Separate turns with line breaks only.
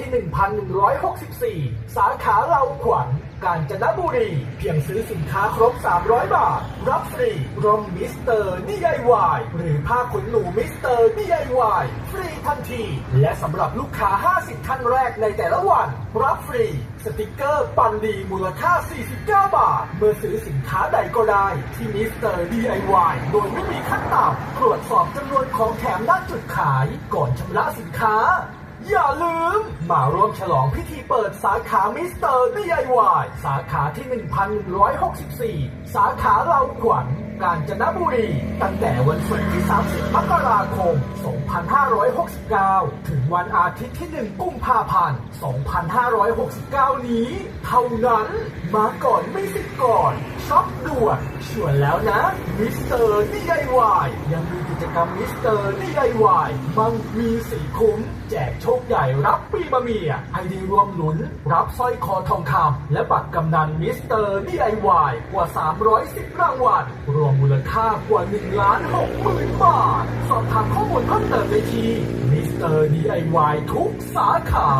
ที่ 1,164 สาขาเราขวัญกาญจนบุรี เพียงซื้อสินค้าครบ 300 บาท รับฟรีร่มมิสเตอร์นิยายวาย หรือผ้าขนหนูมิสเตอร์นิยายวาย ฟรีทันที และสำหรับลูกค้า 50 ท่านแรกในแต่ละวัน รับฟรีสติกเกอร์ปันดีมูลค่า 49 บาท เมื่อซื้อสินค้าใดก็ได้ ที่มิสเตอร์ DIY โดยไม่มีขั้นต่ำตรวจสอบจำนวนของแถมด้านจุดขาย ก่อนชำระสินค้า อย่าลืม มาร่วมฉลองพิธีเปิดสาขามิสเตอร์ DIY สาขาที่ 1164 สาขาเราขวัญกาญจนบุรี ตั้งแต่วันศุกร์ที่ 30 มกราคม 2569 ถึงวันอาทิตย์ที่ 1 กุมภาพันธ์ 2569 นี้ เท่านั้น มาก่อนไม่สิทธิ์ก่อนช็อป ด่วชวนแล้วนะมิสเตอร์ DIY ยังมีกิจกรรมมิสเตอร์ DIY มังมีสีคุ้ม แจกโชคใหญ่รับปีมะเมียให้ได้ร่วมหลุน รับสร้อยคอทองคำและบัตรกำนันมิสเตอร์ DIY กว่า 310 รางวัลรวมมูลค่ากว่า1ล้าน6หมื่นบาท สอบถามข้อมูลเพิ่มเติมได้ที่มิสเตอร์ DIY ทุกสาขา